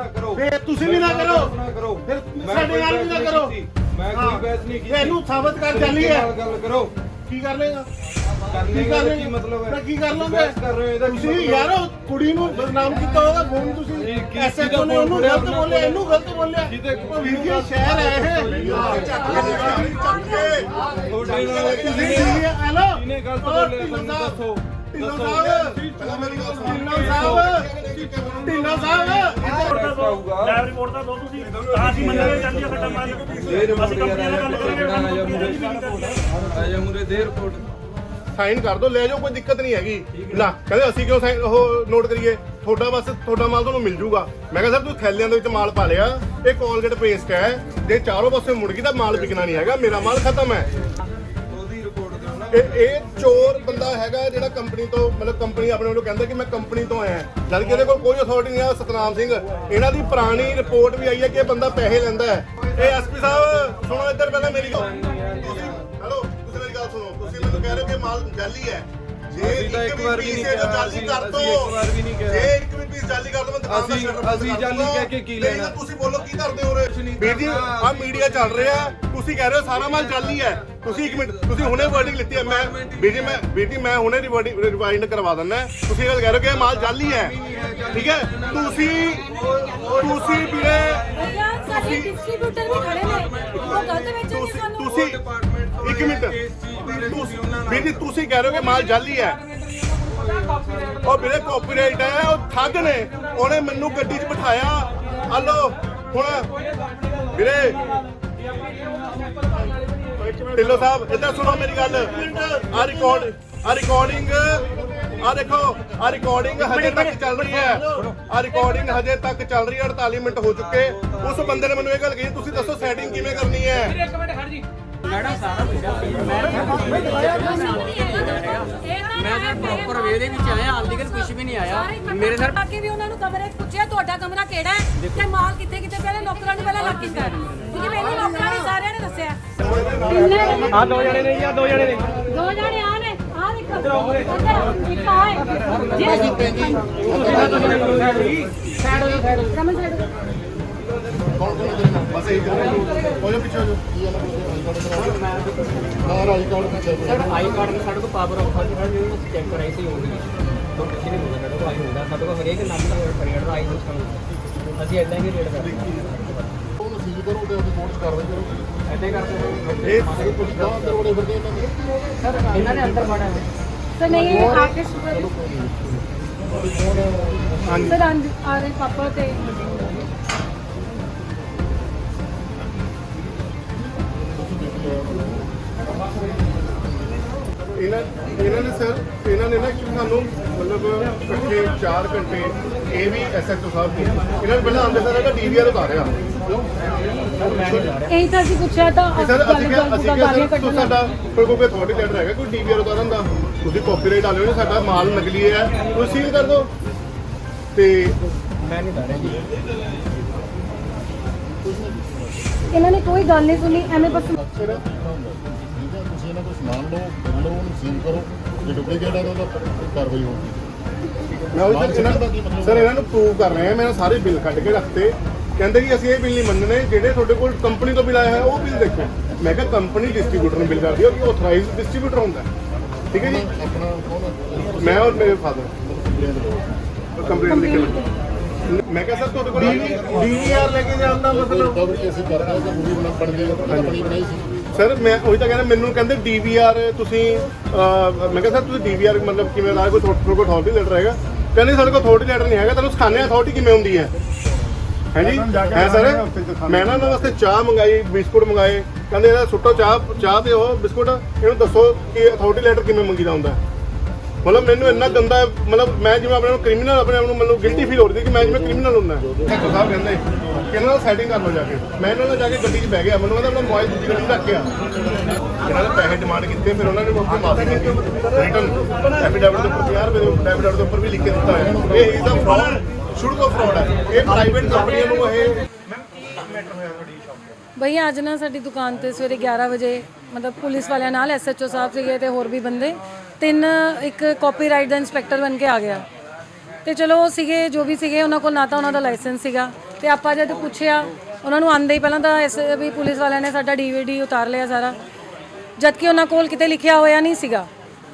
ਨਾ ਕਰੋ। ਫੇਰ ਤੁਸੀਂ ਵੀ ਨਾ ਕਰੋ। ਨਾ ਕਰੋ। ਫਿਰ ਸਾਡੇ ਨਾਲ ਵੀ ਨਾ ਕਰੋ। ਮੈਂ। ਕੋਈ ਬਹਿਸ ਨਹੀਂ ਕੀਤੀ। ਇਹਨੂੰ ਸਾਬਤ ਕਰ ਚੱਲੀ ਹੈ। ਗੱਲ ਕਰੋ। ਕੀ ਕਰ ਲੇਗਾ ਕੀ ਕਰ ਲੇਗਾ ਕੀ ਮਤਲਬ ਹੈ? ਕੀ ਕਰ ਲਾਂਗੇ ਕਰ ਰਹੇ ਹੋ ਇਹਦਾ ਤੁਸੀਂ ਯਾਰ ਕੁੜੀ ਨੂੰ ਬਦਨਾਮ ਕੀਤਾ ਹੋਗਾ ਫੋਨ ਤੁਸੀਂ ਐਸੇ ਕੋਨੇ ਉਹਨੂੰ ਗਲਤ ਬੋਲਿਆ ਇਹਨੂੰ ਗਲਤ ਬੋਲਿਆ। ਉਹ ਵੀਰ ਜੀ ਸ਼ਹਿਰ ਹੈ ਇਹ। ਤੁਹਾਡੇ ਨਾਲ ਤੁਸੀਂ ਹੈਲੋ ਕਿਹਨੇ ਗਲਤ ਬੋਲਿਆ? ਤੁਹਾਨੂੰ ਦੱਸੋ। ਢਿੱਲੋਂ। ਸਾਹਿਬ ਢਿੱਲੋਂ ਸਾਹਿਬ। ਢਿੱਲੋਂ ਸਾਹਿਬ। ਆਊਗਾ। ਲੈਬ ਰਿਪੋਰਟ ਤਾਂ ਦੋ ਤੁਸੀਂ। ਤਾਂ ਅਸੀਂ ਮੰਨਾਂਗੇ ਜਾਂਦੀ ਆ ਖੱਟਾ ਮਾਰ ਦੇ ਰਿਪੋਰਟ ਅਸੀਂ ਕੰਪਨੀ ਨਾਲ ਗੱਲ ਕਰਾਂਗੇ ਜਿਹੜਾ ਕੰਪਨੀ ਆਜਾ ਦੀ ਮੂਰੇ ਵੀ ਨਹੀਂ ਕਰਦੀ ਆਜਾ ਮੂਰੇ ਦੇ ਰਿਪੋਰਟ ਸਾਈਨ ਕਰ ਦੋ ਲੈ ਜਾਓ ਕੋਈ ਦਿੱਕਤ ਨਹੀਂ ਹੈਗੀ। ਨਾ ਕਹਿੰਦੇ ਅਸੀਂ ਕਿਉਂ ਸਾਈਨ ਉਹ ਨੋਟ ਕਰੀਏ? ਤੁਹਾਡਾ ਬਸ ਤੁਹਾਡਾ ਮਾਲ ਤੁਹਾਨੂੰ ਮਿਲ ਜੂਗਾ ਮੈਂ ਕਿਹਾ ਸਰ ਤੁਸੀਂ ਥੈਲਿਆਂ ਦੇ ਵਿੱਚ ਮਾਲ ਪਾ ਲਿਆ। ਇਹ ਕੋਲਗੇਟ ਪੇਸਟ ਹੈ। ਜੇ ਚਾਰੋਂ ਪਾਸੇ ਮੁੜ ਗਈ ਤਾਂ ਮਾਲ ਵਿਕਣਾ ਨਹੀਂ ਹੈਗਾ। ਮੇਰਾ ਮਾਲ ਖਤਮ ਹੈ। ਇਹ ਇਹ ਚੋਰ ਬੰਦਾ ਹੈਗਾ ਜਿਹੜਾ ਕੰਪਨੀ ਤੋਂ ਮਤਲਬ ਕੰਪਨੀ ਆਪਣੇ ਵੱਲੋਂ ਕਹਿੰਦਾ ਕਿ ਮੈਂ ਕੰਪਨੀ ਤੋਂ ਆਇਆ। ਜਦ ਕਿ ਇਹਦੇ ਕੋਲ ਕੋਈ ਅਥਾਰਟੀ ਨਹੀਂ ਸਤਨਾਮ ਸਿੰਘ। ਇਹਨਾਂ ਦੀ ਪੁਰਾਣੀ ਰਿਪੋਰਟ ਵੀ ਆਈ ਹੈ ਕਿ ਇਹ ਬੰਦਾ ਪੈਸੇ ਲੈਂਦਾ ਹੈ। ਇਹ ਐਸਪੀ ਸਾਹਿਬ ਸੁਣੋ ਇੱਧਰ ਪਹਿਲਾਂ ਮੇਰੀ ਗੱਲ। ਤੁਸੀਂ ਹੈਲੋ ਤੁਸੀਂ ਮੇਰੀ ਗੱਲ ਸੁਣੋ। ਤੁਸੀਂ ਮੈਨੂੰ ਕਹਿ ਰਹੇ ਹੋ ਕਿ ਮਾਲ ਜਾਲੀ ਹੈ। ਜੇ ਅਸੀਂ ਤਾਂ ਇੱਕ ਵਾਰ ਵੀ ਨਹੀਂ ਪੀਸ ਇਹਦਾ ਕਿਹਾ, ਜਾਲੀ ਅਸੀਂ- ਕਰ ਦੋ। ਅਸੀਂ ਇੱਕ ਵਾਰ ਵੀ ਨਹੀਂ ਕਿਹਾ। ਜੇ ਇੱਕ ਵੀ ਪੀਸ ਜਾਲੀ ਕਰ ਦੋ ਮੈਂ ਦੁਕਾਨ ਦਾ ਅਸੀਂ- ਸ਼ਟਰ ਬੰਦ ਅਸੀਂ ਕਰ ਜਾਲੀ ਦੂੰਗਾ। ਕਹਿ ਕੇ ਕੀ ਨਹੀਂ ਤਾਂ ਲੈਣਾ? ਤੁਸੀਂ ਬੋਲੋ ਕੀ ਕਰਦੇ ਹੋ ਰੇ ਨਹੀਂ। ਵੀਰ ਜੀ ਕਰਨਾ। ਆ ਮੀਡੀਆ ਚੱਲ ਰਿਹਾ। ਤੁਸੀਂ ਕਹਿ ਰਹੇ ਹੋ ਸਾਰਾ ਮਾਲ ਜਾਲੀ ਹੈ। ਤੁਸੀਂ ਇੱਕ ਮਿੰਟ, ਤੁਸੀਂ ਹੁਣੇ ਵਰਡਿੰਗ ਲਿੱਤੀ ਹੈ, ਮੈਂ ਵੀਰ ਮੈਂ ਵੀਰ ਮੈਂ ਹੁਣੇ ਰਿਵਰਡਿੰਗ ਰਿਵਾਈਂਡ ਕਰਵਾ ਦਿੰਦਾ ਤੁਸੀਂ ਇਹ ਗੱਲ ਕਹਿ ਰਹੇ ਹੋ ਕਿ ਇਹ ਮਾਲ ਜਾਲੀ ਹੈ, ਠੀਕ ਹੈ? ਤੁਸੀਂ ਤੁਸੀਂ ਵੀਰੇ ਸਾਡੇ ਡਿਸਟ੍ਰੀਬਿਊਟਰ ਵੀ ਖੜੇ ਨੇ ਉਹ ਗਲਤ ਵੇਚਣਗੇ ਸਾਨੂੰ ਤੁਸੀਂ ਇੱਕ ਮਿੰਟ। ਤੁਸੀਂ- ਜੀ ਤੁਸੀਂ ਕਹਿ ਰਹੇ ਹੋ ਕਿ ਮਾਲ ਜਾਲੀ ਹੈ। ਉਹ ਵੀਰੇ ਕਾਪੀਰਾਈਟ ਹੈ, ਉਹ ਠੱਗ ਨੇ। ਉਹਨੇ ਮੈਨੂੰ ਗੱਡੀ 'ਚ ਬਿਠਾਇਆ। ਹਲੋ, ਹੁਣ ਵੀਰੇ ਢਿੱਲੋਂ ਸਾਹਿਬ ਇੱਧਰ ਸੁਣੋ ਮੇਰੀ ਗੱਲ। ਆ ਰਿਕਾਰਡ ਆ ਰਿਕਾਰਡਿੰਗ ਆ ਦੇਖੋ ਆ ਰਿਕਾਰਡਿੰਗ ਹਜੇ ਤੱਕ ਚੱਲ ਰਹੀ ਹੈ। ਆ ਰਿਕਾਰਡਿੰਗ ਹਜੇ ਤੱਕ ਚੱਲ ਰਹੀ ਹੈ 48 ਮਿੰਟ ਹੋ ਚੁੱਕੇ। ਉਸ ਬੰਦੇ ਨੇ ਮੈਨੂੰ ਇਹ ਗੱਲ ਕਹੀ ਤੁਸੀਂ ਦੱਸੋ ਸੈਟਿੰਗ ਕਿਵੇਂ ਕਰਨੀ ਹੈ? ਮੈਂ ਮੈਂ ਪ੍ਰੋਪਰ ਵੇ ਦੇ ਵਿੱਚ ਆਇਆ ਹਾਲ ਤੱਕ ਕੁਝ ਵੀ ਨਹੀਂ ਆਇਆ। ਮੇਰੇ ਨਾਲ ਕੇ ਵੀ ਉਹਨਾਂ ਨੂੰ ਕਮਰੇ ਪੁੱਛਿਆ ਤੁਹਾਡਾ ਕਮਰਾ ਕਿਹੜਾ ਹੈ? ਤੇ ਮਾਲ ਕਿੱਥੇ ਕਿੱਥੇ ਪਹਿਲੇ ਲੋਕਰਾਂ ਨੂੰ ਪਹਿਲਾਂ ਲੱਗ ਕੀਤਾ ਕਿਉਂਕਿ ਮੈਨੂੰ ਲੋਕਰਾਂ ਨੇ ਸਾਰਿਆਂ ਨੇ ਦੱਸਿਆ। ਆ ਦੋ ਜਣੇ ਨੇ ਜਾਂ ਦੋ ਜਣੇ ਨੇ। ਦੋ ਜਣੇ ਆ ਨੇ ਆ ਦੇਖੋ। ਇੱਧਰ ਇੱਕ ਆਏ ਜੀ ਕਮਨ ਸਾਈਡ ਬਸ ਇਹ ਹੋ ਜਾ। ਪਿੱਛੇ ਹੋ ਜਾ ਹਾਂ ਰਾਜ ਕਾਲ ਪਿੱਛੇ ਸਰ ਆਈ ਕਾਰਡ ਸਾਡੇ ਕੋਲ ਪਾਵਰ ਆਫ ਹੈ ਅਸੀਂ ਚੈੱਕ ਕਰਾਈ ਸੀ ਹੋਣੀ ਤੋਂ ਕਿਸੇ ਨੇ ਬੋਲਿਆ ਸਾਡੇ ਕੋਲ ਆਈ ਹੁੰਦਾ। ਸਾਡੇ ਕੋਲ ਹਰੇਕ ਨਾਮ ਦਾ ਪੀਰੀਅਡ ਦਾ ਆਈ ਨੂੰ ਕੰਮ ਅਸੀਂ ਇਦਾਂ ਹੀ ਰੇਟ ਕਰਦੇ ਸੀਲ ਕਰੋ ਤੇ ਉਹਦੀ ਕਾਰਵਾਈ ਕਰੋ। ਐਦਾਂ ਹੀ ਕਰਦੇ ਇਹ ਸਾਰੇ ਕੁਝ ਦਾ ਅੰਦਰ ਵੜੇ ਫਿਰਦੇ ਇਹਨਾਂ ਸਰ ਇਹਨਾਂ ਨੇ ਅੰਦਰ ਵੜਿਆ ਸਰ ਨਹੀਂ ਆਰਟਿਸਟ ਹਾਂਜੀ ਸਰ ਆ ਰਹੇ ਪਾਪਾ ਤੇ ਇਹਨਾਂ ਇਹਨਾਂ ਨੇ ਸਰ ਇਹਨਾਂ ਨੇ ਨਾ actually ਸਾਨੂੰ ਮਤਲਬ ਇਕੱਠੇ 4 ਘੰਟੇ ਇਹ ਵੀ ਐਸਐਚਓ ਸਾਹਿਬ ਨੇ ਇਹਨਾਂ ਨੇ ਪਹਿਲਾਂ ਆਉਂਦੇ ਸਰ ਇਹਦਾ ਡੀਵੀਆਰ ਉਤਾਰਿਆ। ਇਹੀ ਤਾਂ ਅਸੀਂ ਪੁੱਛਿਆ ਤਾਂ ਕਿ ਸਰ ਅਸੀਂ ਕਿਹਾ ਅਸੀਂ ਕਿਹਾ ਸਰ ਸਾਡਾ ਕੋਈ ਕੋਈ ਅਥਾਰਟੀ ਲੈਟਰ ਹੈਗਾ ਕੋਈ ਡੀਵੀਆਰ ਉਤਾਰਨ ਦਾ। ਤੁਸੀਂ ਕਾਪੀਰਾਈਟ ਵਾਲੇ ਹੋ ਸਾਡਾ ਮਾਲ ਨਕਲੀ ਹੈ। ਤੁਸੀਂ ਸੀਲ ਕਰ ਦਿਓ। ਤੇ ਮੈਂ ਨਹੀਂ ਦੱਸ ਰਿਹਾ ਇਹਨਾਂ ਨੇ ਕੋਈ ਗੱਲ ਨਹੀਂ ਸੁਣੀ ਐਵੇਂ ਬਸ ਇਹਨਾਂ ਕੋਲ ਸਮਾਨ ਲਓ ਬਿੱਲ ਲਓ ਉਹਨੂੰ ਸੀਲ ਕਰੋ ਜੇ ਡੁਪਲੀਕੇਟ ਹੈ ਤਾਂ ਉਹਦਾ ਕਾਰਵਾਈ ਹੋਊਗੀ। ਮੈਂ ਉਹ ਸਰ ਇਹਨਾਂ ਸਰ ਇਹਨਾਂ ਨੂੰ ਪ੍ਰੂਵ ਕਰ ਰਹੇ ਆ ਮੈਂ ਸਾਰੇ ਬਿੱਲ ਕੱਢ ਕੇ ਰੱਖਤੇ। ਕਹਿੰਦੇ ਜੀ ਅਸੀਂ ਇਹ ਬਿੱਲ ਨਹੀਂ ਮੰਨਣੇ ਜਿਹੜੇ ਤੁਹਾਡੇ ਕੋਲ ਕੰਪਨੀ ਤੋਂ ਬਿੱਲ ਆਇਆ ਹੈ ਉਹ ਬਿੱਲ ਦੇਖੋ। ਮੈਂ ਕਿਹਾ ਕੰਪਨੀ ਡਿਸਟ੍ਰੀਬਿਊਟਰ ਨੂੰ ਬਿੱਲ ਕਰਦੀ ਹੈ ਉਹ ਆਥੋਰਾਈਜ਼ਡ ਡਿਸਟ੍ਰੀਬਿਊਟਰ ਹੁੰਦਾ। ਠੀਕ ਹੈ ਜੀ? ਮੈਂ ਔਰ ਮੇਰੇ ਫਾਦਰ ਕੰਪਲੇਂਟ ਲਿਖ ਕੇ ਮੈਂ ਕਿਹਾ ਸਰ ਤੁਹਾਡੇ ਕੋਲ ਡੀਵੀਆਰ ਲੈ ਕੇ ਜਾਣ ਦਾ ਮਤਲਬ? ਰਿਕਵਰੀ ਅਸੀਂ ਕਰਦੇ ਹਾਂ ਕਿ ਮੂਵੀ ਬਣਾ ਬਣ ਗਈ ਕੰਪਨੀ ਬਣਾਈ ਸੀ। ਸਰ ਮੈਂ ਉਹੀ ਤਾਂ ਕਹਿੰਦਾ ਮੈਨੂੰ ਕਹਿੰਦੇ ਡੀਵੀਆਰ ਤੁਸੀਂ ਮੈਂ ਕਿਹਾ ਸਰ ਤੁਸੀਂ ਡੀਵੀਆਰ ਮਤਲਬ ਕਿਵੇਂ ਲਾ ਕੋਈ ਤੁਹਾਡੇ ਕੋਲ ਅਥਾਰਟੀ ਲੈਟਰ ਹੈਗਾ? ਕਹਿੰਦੇ ਸਾਡੇ ਕੋਲ ਅਥਾਰਟੀ ਲੈਟਰ ਨਹੀਂ ਹੈਗਾ ਤੁਹਾਨੂੰ ਸਿਖਾਣੇ ਅਥਾਰਟੀ ਕਿਵੇਂ ਹੁੰਦੀ ਹੈ। ਹਾਂਜੀ ਹੈ ਸਰ? ਮੈਂ ਨਾ ਉਹਨਾਂ ਵਾਸਤੇ ਚਾਹ ਮੰਗਾਈ ਬਿਸਕੁਟ ਮੰਗਾਏ। ਕਹਿੰਦੇ ਇਹਦਾ ਸੁੱਟੋ ਚਾਹ ਚਾਹ ਤੇ ਉਹ ਬਿਸਕੁਟ ਇਹਨੂੰ ਦੱਸੋ ਕਿ ਅਥਾਰਟੀ ਲੈਟਰ ਕਿਵੇਂ ਮੰਗੀਦਾ ਹੁੰਦਾ। ਮਤਲਬ ਮੈਨੂੰ ਇੰਨਾ ਗੰਦਾ ਮਤਲਬ ਮੈਂ ਜਿਵੇਂ ਆਪਣੇ ਨੂੰ ਕ੍ਰਿਮੀਨਲ ਆਪਣੇ ਆਪ ਨੂੰ ਮੈਨੂੰ ਗਿਲਟੀ ਫੀਲ ਹੋ ਰਹੀ ਸੀ ਕਿ ਮੈਂ ਜਿਵੇਂ ਕ੍ਰਿਮੀਨਲ ਹੁੰਦਾ ਸੈਕਟਰ ਸਾਹਿਬ ਕਹਿੰਦੇ ਕਿ ਇਹਨਾਂ ਨਾਲ ਸੈਟਿੰਗ ਕਰ ਲਓ ਜਾ ਕੇ। ਮੈਂ ਇਹਨਾਂ ਨਾਲ ਜਾ ਕੇ ਗੱਡੀ 'ਚ ਬਹਿ ਗਿਆ ਮੈਨੂੰ ਕਹਿੰਦਾ ਆਪਣਾ ਮੋਬਾਈਲ ਦੂਜੀ ਗੱਡੀ 'ਚ ਰੱਖ ਗਿਆ ਇਹਨਾਂ ਨੇ ਪੈਸੇ ਡਿਮਾਂਡ ਕੀਤੇ ਫਿਰ ਉਹਨਾਂ ਨੇ ਆਪਣੀ ਮਾਫੀ ਮੰਗੀ। ਰਿਟਨ ਐਫੀਡੈਵਿਟ ਦੇ ਉੱਪਰ 50 ਰੁਪਏ ਦੇ ਐਫੀਡੈਵਿਟ ਦੇ ਉੱਪਰ ਵੀ ਲਿਖ ਕੇ ਦਿੱਤਾ ਹੈ ਇਹ ਇਜ਼ ਅ ਫਰਾਡ ਸ਼ੁਰੂ ਤੋਂ ਫਰਾਡ ਹੈ। ਇਹ ਪ੍ਰਾਈਵੇਟ ਕੰਪਨੀਆਂ ਨੂੰ ਇਹ ਭਈਆ ਅੱਜ ਨਾ ਸਾਡੀ ਦੁਕਾਨ ਤੇ ਸਵੇਰੇ 11 ਵਜੇ ਮਤਲਬ ਪੁਲਿਸ ਵਾਲਿਆਂ ਨਾਲ ਐਸਐਚਓ ਸਾਹਿਬ ਸੀਗੇ ਤੇ ਹੋਰ ਵੀ ਬੰਦੇ। ਤਿੰਨ ਇੱਕ ਕਾਪੀਰਾਈਟ ਦਾ ਇੰਸਪੈਕਟਰ ਬਣ ਕੇ ਆ ਗਿਆ। ਤੇ ਚਲੋ ਉਹ ਸੀਗੇ, ਜੋ ਵੀ ਸੀਗੇ, ਉਹਨਾਂ ਕੋਲ ਨਾ ਤਾਂ ਉਹਨਾਂ ਦਾ ਲਾਇਸੈਂਸ ਸੀਗਾ। ਤੇ ਆਪਾਂ ਜਦ ਪੁੱਛਿਆ, ਉਹਨਾਂ ਨੂੰ ਆਂਦੇ ਹੀ ਪਹਿਲਾਂ ਤਾਂ ਇਸ ਵੀ ਪੁਲਿਸ ਵਾਲਿਆਂ ਨੇ ਸਾਡਾ ਡੀਵੀਡੀ ਉਤਾਰ ਲਿਆ ਸਾਰਾ। ਜਦ ਕਿ ਉਹਨਾਂ ਕੋਲ ਕਿਤੇ ਲਿਖਿਆ ਹੋਇਆ ਨਹੀਂ ਸੀਗਾ।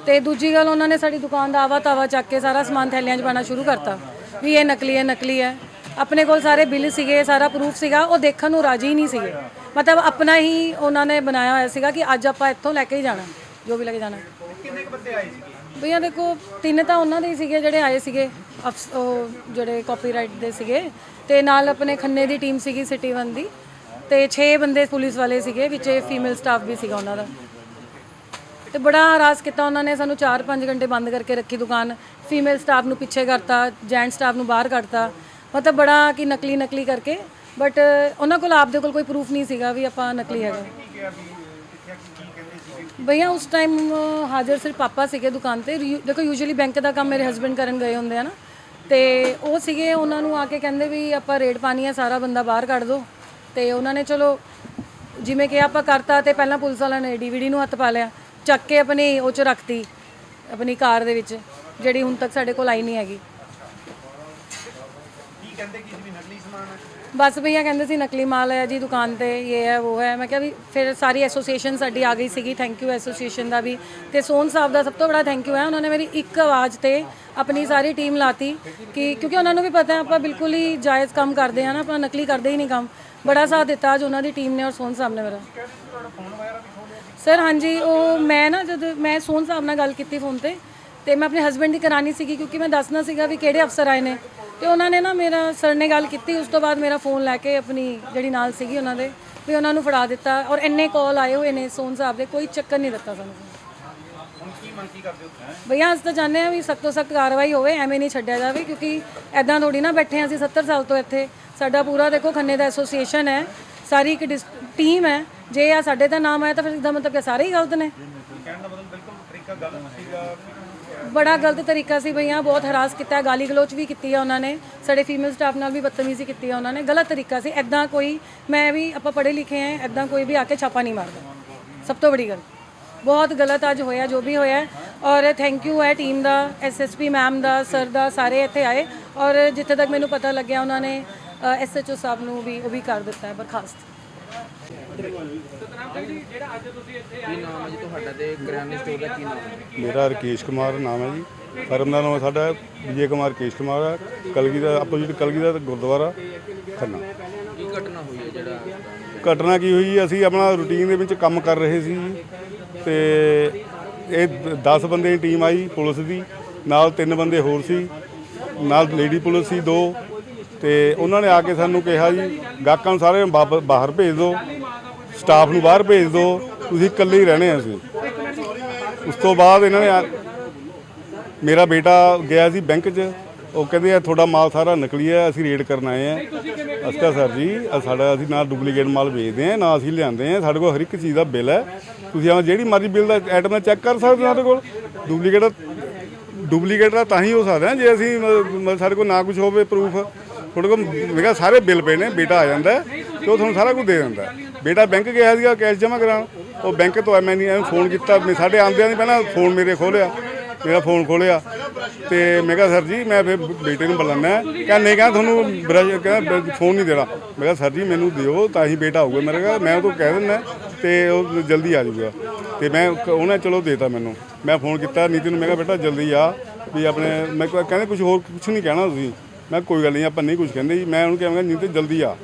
ਤੇ ਦੂਜੀ ਗੱਲ, ਉਹਨਾਂ ਨੇ ਸਾਡੀ ਦੁਕਾਨ ਦਾ ਆਵਾ ਤਾਵਾ ਚੱਕ ਕੇ ਸਾਰਾ ਸਮਾਨ ਥੈਲਿਆਂ 'ਚ ਪਾਣਾ ਸ਼ੁਰੂ ਕਰਤਾ। ਵੀ ਇਹ ਨਕਲੀ ਹੈ ਨਕਲੀ ਹੈ। ਆਪਣੇ ਕੋਲ ਸਾਰੇ ਬਿੱਲ ਸੀਗੇ, ਸਾਰਾ ਪ੍ਰੂਫ ਸੀਗਾ। ਉਹ ਦੇਖਣ ਨੂੰ ਰਾਜੀ ਨਹੀਂ ਸੀਗੇ। ਮਤਲਬ ਆਪਣਾ ਹੀ ਉਹਨਾਂ ਨੇ ਬਣਾਇਆ ਹੋਇਆ ਸੀਗਾ ਕਿ ਅੱਜ ਆਪਾਂ ਇੱਥੋਂ ਲੈ ਕੇ ਹੀ ਜਾਣਾ, ਜੋ ਵੀ ਲੈ ਕੇ ਜਾਣਾ। ਕਿੰਨੇ ਕੁ ਬੰਦੇ ਆਏ ਸੀਗੇ? ਭਈਆ ਦੇਖੋ ਤਿੰਨ ਤਾਂ ਉਹਨਾਂ ਦੇ ਹੀ ਸੀਗੇ ਜਿਹੜੇ ਆਏ ਸੀਗੇ ਅਫਸ- ਉਹ ਜਿਹੜੇ ਕਾਪੀਰਾਈਟ ਦੇ ਸੀਗੇ। ਤੇ ਨਾਲ ਆਪਣੇ ਖੰਨੇ ਦੀ ਟੀਮ ਸੀਗੀ ਸਿਟੀ ਵਨ ਦੀ। ਤੇ 6 ਬੰਦੇ ਪੁਲਿਸ ਵਾਲੇ ਸੀਗੇ ਵਿੱਚ ਫੀਮੇਲ ਸਟਾਫ ਵੀ ਸੀਗਾ ਉਹਨਾਂ ਦਾ। ਤੇ ਬੜਾ ਹਰਾਸ ਕੀਤਾ ਉਹਨਾਂ ਨੇ ਸਾਨੂੰ 4-5 ਘੰਟੇ ਬੰਦ ਕਰਕੇ ਰੱਖੀ ਦੁਕਾਨ। ਫੀਮੇਲ ਸਟਾਫ ਨੂੰ ਪਿੱਛੇ ਕਰਤਾ ਜੈਂਟ ਸਟਾਫ ਨੂੰ ਬਾਹਰ ਕੱਢਤਾ। ਮਤਲਬ ਬੜਾ ਕਿ ਨਕਲੀ ਨਕਲੀ ਕਰਕੇ ਬਟ ਉਹਨਾਂ ਕੋਲ ਆਪਦੇ ਕੋਲ ਕੋਈ ਪ੍ਰੂਫ ਨਹੀਂ ਸੀਗਾ ਵੀ ਆਪਾਂ ਨਕਲੀ ਹੈਗਾ। ਭਈਆ, ਉਸ ਟਾਈਮ ਹਾਜ਼ਰ ਸਿਰਫ ਪਾਪਾ ਸੀਗੇ ਦੁਕਾਨ ਤੇ। ਯੂ- ਦੇਖੋ ਯੂਜੂਅਲੀ ਬੈਂਕ ਦਾ ਕੰਮ ਮੇਰੇ ਹਸਬੰਡ ਕਰਨ ਗਏ ਹੁੰਦੇ ਆ ਨਾ। ਤੇ ਉਹ ਸੀਗੇ, ਉਹਨਾਂ ਨੂੰ ਆ ਕੇ ਕਹਿੰਦੇ ਵੀ ਆਪਾਂ ਰੇਡ ਪਾਣੀ ਆ, ਸਾਰਾ ਬੰਦਾ ਬਾਹਰ ਕੱਢ ਦੋ। ਤੇ ਉਹਨਾਂ ਨੇ, ਚਲੋ, ਜਿਵੇਂ ਕਿ ਆਪਾਂ ਕਰਤਾ ਤੇ ਪਹਿਲਾਂ ਪੁਲਿਸ ਵਾਲਿਆਂ ਨੇ ਡੀਵੀਡੀ ਨੂੰ ਹੱਥ ਪਾ ਲਿਆ। ਚੱਕ ਕੇ ਆਪਣੀ ਉਹ ਚ ਰੱਖਤੀ, ਆਪਣੀ ਕਾਰ ਦੇ ਵਿੱਚ, ਜਿਹੜੀ ਹੁਣ ਤੱਕ ਸਾਡੇ ਕੋਲ ਆਈ ਨਹੀਂ ਹੈਗੀ। ਕੀ ਕਹਿੰਦੇ ਕਿ ਬਸ ਭਈਆ ਕਹਿੰਦੇ ਸੀ ਨਕਲੀ ਮਾਲ ਹੈ ਜੀ ਦੁਕਾਨ ਤੇ, ਇਹ ਹੈ, ਉਹ ਹੈ। ਮੈਂ ਕਿਹਾ ਵੀ ਫਿਰ ਸਾਰੀ ਐਸੋਸੀਏਸ਼ਨ ਸਾਡੀ ਆ ਗਈ ਸੀਗੀ ਥੈਂਕ ਯੂ ਐਸੋਸੀਏਸ਼ਨ ਦਾ ਵੀ। ਤੇ ਸੋਨ ਸਾਹਿਬ ਦਾ ਸਭ ਤੋਂ ਬੜਾ ਥੈਂਕ ਯੂ ਹੈ, ਉਹਨਾਂ ਨੇ ਮੇਰੀ ਇੱਕ ਆਵਾਜ਼ ਤੇ ਆਪਣੀ ਸਾਰੀ ਟੀਮ ਲਾਤੀ ਕਿ ਕਿਉਂਕਿ ਉਹਨਾਂ ਨੂੰ ਵੀ ਪਤਾ ਹੈ, ਆਪਾਂ ਬਿਲਕੁਲ ਹੀ ਜਾਇਜ਼ ਕੰਮ ਕਰਦੇ ਹਾਂ ਨਾ, ਆਪਾਂ ਨਕਲੀ ਕਰਦੇ ਹੀ ਨਹੀਂ ਕੰਮ। ਬੜਾ ਸਾਥ ਦਿੱਤਾ ਅੱਜ ਉਹਨਾਂ ਦੀ ਟੀਮ ਨੇ ਔਰ ਸੋਨ ਸਾਹਿਬ ਨੇ ਮੇਰਾ। ਸਰ ਹਾਂਜੀ, ਉਹ ਮੈਂ ਨਾ ਜਦ ਮੈਂ ਸੋਨ ਸਾਹਿਬ ਨਾਲ ਗੱਲ ਕੀਤੀ ਫੋਨ ਤੇ ਤੇ ਮੈਂ ਆਪਣੇ ਹਸਬੰਡ ਦੀ ਕਰਾਣੀ ਸੀਗੀ ਕਿਉਂਕਿ ਮੈਂ ਦੱਸਣਾ ਸੀਗਾ ਵੀ ਕਿਹੜੇ ਅਫਸਰ ਆਏ ਨੇ। ਤੇ ਉਹਨਾਂ ਨੇ ਨਾ ਮੇਰਾ ਸਰ ਨੇ ਗੱਲ ਕੀਤੀ ਉਸ ਤੋਂ ਬਾਅਦ ਮੇਰਾ ਫੋਨ ਲੈ ਕੇ ਆਪਣੀ ਜਿਹੜੀ ਨਾਲ ਸੀਗੀ ਉਹਨਾਂ ਦੇ ਵੀ ਉਹਨਾਂ ਨੂੰ ਫੜਾ ਦਿੱਤਾ ਔਰ ਇੰਨੇ ਕਾਲ ਆਏ ਹੋਏ ਨੇ ਸੋਨ ਸਾਹਿਬ ਦੇ ਕੋਈ ਚੱਕਰ ਨਹੀਂ ਦਿੱਤਾ ਸਾਨੂੰ। ਹੁਣ ਕੀ ਮੰਗ ਕੀ ਕਰਦੇ ਹੋ ਭਈਆ ਅਸੀਂ ਤਾਂ ਚਾਹੁੰਦੇ ਆ ਵੀ ਸਖਤ ਸਖਤ ਕਾਰਵਾਈ ਹੋਵੇ ਐਵੇਂ ਨਹੀਂ ਛੱਡਿਆ ਜਾਵੇ ਕਿਉਂਕਿ ਐਦਾਂ ਥੋੜੀ ਨਾ ਬੈਠੇ ਹਾਂ ਅਸੀਂ 70 ਸਾਲ ਤੋਂ ਇੱਥੇ। ਸਾਡਾ ਪੂਰਾ ਦੇਖੋ ਖੰਨੇ ਦਾ ਐਸੋਸੀਏਸ਼ਨ ਹੈ ਸਾਰੀ ਇੱਕ ਟੀਮ ਹੈ ਜੇ ਆ ਸਾਡੇ ਦਾ ਨਾਮ ਆਇਆ ਤਾਂ ਫਿਰ ਇਹਦਾ ਮਤਲਬ ਕਿ ਸਾਰੇ ਹੀ ਗਲਤ ਨੇ। ਕਹਿਣ ਦਾ ਮਤਲਬ ਬਿਲਕੁਲ ਤਰੀਕਾ ਗਲਤ ਸੀਗਾ ਬੜਾ ਗਲਤ ਤਰੀਕਾ ਸੀ ਭਈਆ ਬਹੁਤ ਹਰਾਸ ਕੀਤਾ, ਗਾਲੀ ਗਲੋਚ ਵੀ ਕੀਤੀ ਆ ਉਹਨਾਂ ਨੇ। ਸਾਡੇ ਫੀਮੇਲ ਸਟਾਫ ਨਾਲ ਵੀ ਬਦਤਮੀਜ਼ੀ ਕੀਤੀ ਆ ਉਹਨਾਂ ਨੇ। ਗਲਤ ਤਰੀਕਾ ਸੀ। ਐਦਾਂ ਕੋਈ, ਮੈਂ ਵੀ, ਆਪਾਂ ਪੜ੍ਹੇ ਲਿਖੇ ਆ ਐਦਾਂ ਕੋਈ ਵੀ ਆ ਕੇ ਛਾਪਾ ਨਹੀਂ ਮਾਰਦਾ। ਸਭ ਤੋਂ ਵੱਡੀ ਗੱਲ। ਬਹੁਤ ਗਲਤ ਅੱਜ ਹੋਇਆ, ਜੋ ਵੀ ਹੋਇਆ। ਔਰ ਥੈਂਕ ਯੂ ਹੈ ਟੀਮ ਦਾ ਐਸਐਸਪੀ ਮੈਮ ਦਾ ਸਰ ਦਾ, ਸਾਰੇ ਇੱਥੇ ਆਏ। ਔਰ ਜਿੱਥੇ ਤੱਕ ਮੈਨੂੰ ਪਤਾ ਲੱਗਿਆ ਉਹਨਾਂ ਨੇ ਐਸਐਚਓ ਸਾਹਿਬ ਨੂੰ ਵੀ, ਉਹ ਵੀ ਕਰ ਦਿੱਤਾ ਹੈ ਬਰਖਾਸਤ। ਮੇਰਾ ਰਕੇਸ਼ ਕੁਮਾਰ ਨਾਮ ਹੈ ਜੀ। ਫਰਮ ਦਾ ਨਾਮ ਸਾਡਾ ਵਿਜੇ ਕੁਮਾਰ ਕੇਸ਼ ਕੁਮਾਰ ਹੈ। ਕਲਗੀ ਦਾ ਆਪੋਜੀਟ ਕਲਗੀ ਦਾ ਗੁਰਦੁਆਰਾ ਖੰਨਾ। ਕੀ ਘਟਨਾ ਹੋਈ ਹੈ ਜਿਹੜਾ ਘਟਨਾ ਕੀ ਹੋਈ ਅਸੀਂ ਆਪਣਾ ਰੂਟੀਨ ਦੇ ਵਿੱਚ ਕੰਮ ਕਰ ਰਹੇ ਸੀ ਤੇ ਇਹ 10 ਬੰਦੇ ਦੀ ਟੀਮ ਆਈ ਪੁਲਿਸ ਦੀ। ਨਾਲ ਤਿੰਨ ਬੰਦੇ ਹੋਰ ਸੀ। ਨਾਲ ਲੇਡੀ ਪੁਲਿਸ ਸੀ ਦੋ। ਤੇ ਉਹਨਾਂ ਨੇ ਆ ਕੇ ਸਾਨੂੰ ਕਿਹਾ ਜੀ ਗਾਹਕਾਂ ਨੂੰ ਸਾਰੇ ਬਾਹਰ ਭੇਜ ਦਿਓ। ਸਟਾਫ ਨੂੰ ਬਾਹਰ ਭੇਜ ਦਿਓ ਤੁਸੀਂ ਇਕੱਲੇ ਹੀ ਰਹਿਣੇ ਆ ਅਸੀਂ। ਉਸ ਤੋਂ ਬਾਅਦ ਇਹਨਾਂ ਨੇ ਆ- ਮੇਰਾ ਬੇਟਾ ਗਿਆ ਸੀ ਬੈਂਕ 'ਚ, ਉਹ ਕਹਿੰਦੇ ਆ, ਤੁਹਾਡਾ ਮਾਲ ਸਾਰਾ ਨਕਲੀ ਹੈ, ਅਸੀਂ ਰੇਡ ਕਰਨ ਆਏ ਆ। ਅਸੀਂ ਸਰ ਜੀ ਆਹ ਸਾਡਾ ਅਸੀਂ ਨਾ ਡੁਪਲੀਕੇਟ ਮਾਲ ਵੇਚਦੇ ਆ ਨਾ ਅਸੀਂ ਲਿਆਂਦੇ ਆ ਸਾਡੇ ਕੋਲ ਹਰ ਇੱਕ ਚੀਜ਼ ਦਾ ਬਿੱਲ ਹੈ। ਤੁਸੀਂ ਆਹ ਜਿਹੜੀ ਮਰਜ਼ੀ ਬਿੱਲ ਦਾ ਆਈਟਮ ਦਾ ਚੈੱਕ ਕਰ ਸਕਦੇ ਹੋ ਸਾਡੇ ਕੋਲ। ਡੁਪਲੀਕੇਟ ਡੁਪਲੀਕੇਟ ਦਾ ਤਾਂ ਹੀ ਹੋ ਸਕਦਾ ਜੇ ਅਸੀਂ ਮਤਲਬ ਮਤਲਬ ਸਾਡੇ ਕੋਲ ਨਾ ਕੁਝ ਹੋਵੇ ਪ੍ਰੂਫ ਤੁਹਾਡੇ ਕੋਲ ਮੇਰਾ ਸਾਰੇ ਬਿੱਲ ਪਏ ਨੇ, ਬੇਟਾ ਆ ਜਾਂਦਾ ਹੈ। ਤੇ ਉਹ ਤੁਹਾਨੂੰ ਸਾਰਾ ਕੁਝ ਦੇ ਦਿੰਦਾ। ਬੇਟਾ ਬੈਂਕ ਗਿਆ ਸੀਗਾ, ਕੈਸ਼ ਜਮ੍ਹਾਂ ਕਰਾਉਣ। ਉਹ ਬੈਂਕ ਤੋਂ ਮੈਂ ਨਹੀਂ ਫੋਨ ਕੀਤਾ। ਮੈਂ ਸਾਡੇ ਆਉਂਦਿਆਂ ਨਹੀਂ ਪਹਿਲਾਂ ਫੋਨ ਮੇਰੇ ਖੋਲਿਆ ਮੇਰਾ ਫੋਨ ਖੋਲਿਆ ਤੇ ਮੈਂ ਕਿਹਾ, ਸਰ ਜੀ, ਮੈਂ ਫਿਰ ਬੇਟੇ ਨੂੰ ਬੁਲਾਣਾ ਕਹਿੰਦਾ, ਨਹੀਂ, ਕਹਿੰਦਾ, ਤੁਹਾਨੂੰ ਬ੍ਰਜ ਕਹਿੰਦਾ ਫੋਨ ਨਹੀਂ ਦੇਣਾ। ਮੈਂ ਕਿਹਾ, ਸਰ ਜੀ, ਮੈਨੂੰ ਦਿਓ, ਤਾਂ ਹੀ ਬੇਟਾ ਹੋਊਗਾ ਮੈਂ ਕਿਹਾ, ਮੈਂ ਉਹ ਤੋਂ ਕਹਿ ਦਿੰਦਾ ਤੇ ਉਹ ਜਲਦੀ ਆ ਜਾਊਗਾ। ਤੇ ਮੈਂ ਉਹਨੇ ਚਲੋ ਦੇਤਾ ਮੈਨੂੰ। ਮੈਂ ਫੋਨ ਕੀਤਾ ਨੀਤੀ ਨੂੰ, ਮੈਂ ਕਿਹਾ, ਬੇਟਾ, ਜਲਦੀ ਆ। ਵੀ ਆਪਣੇ, ਮੈਂ ਕਹਿੰਦੇ ਕੁਝ ਹੋਰ ਕੁਝ ਨਹੀਂ ਕਹਿਣਾ ਤੁਸੀਂ। ਮੈਂ ਕੋਈ ਗੱਲ ਨਹੀਂ, ਆਪਾਂ ਨਹੀਂ ਕੁਝ ਕਹਿੰਦੇ ਜੀ। ਮੈਂ ਉਹਨੂੰ ਕਹਾਂਗਾ ਨੀਤੀ, ਜਲਦੀ ਆ।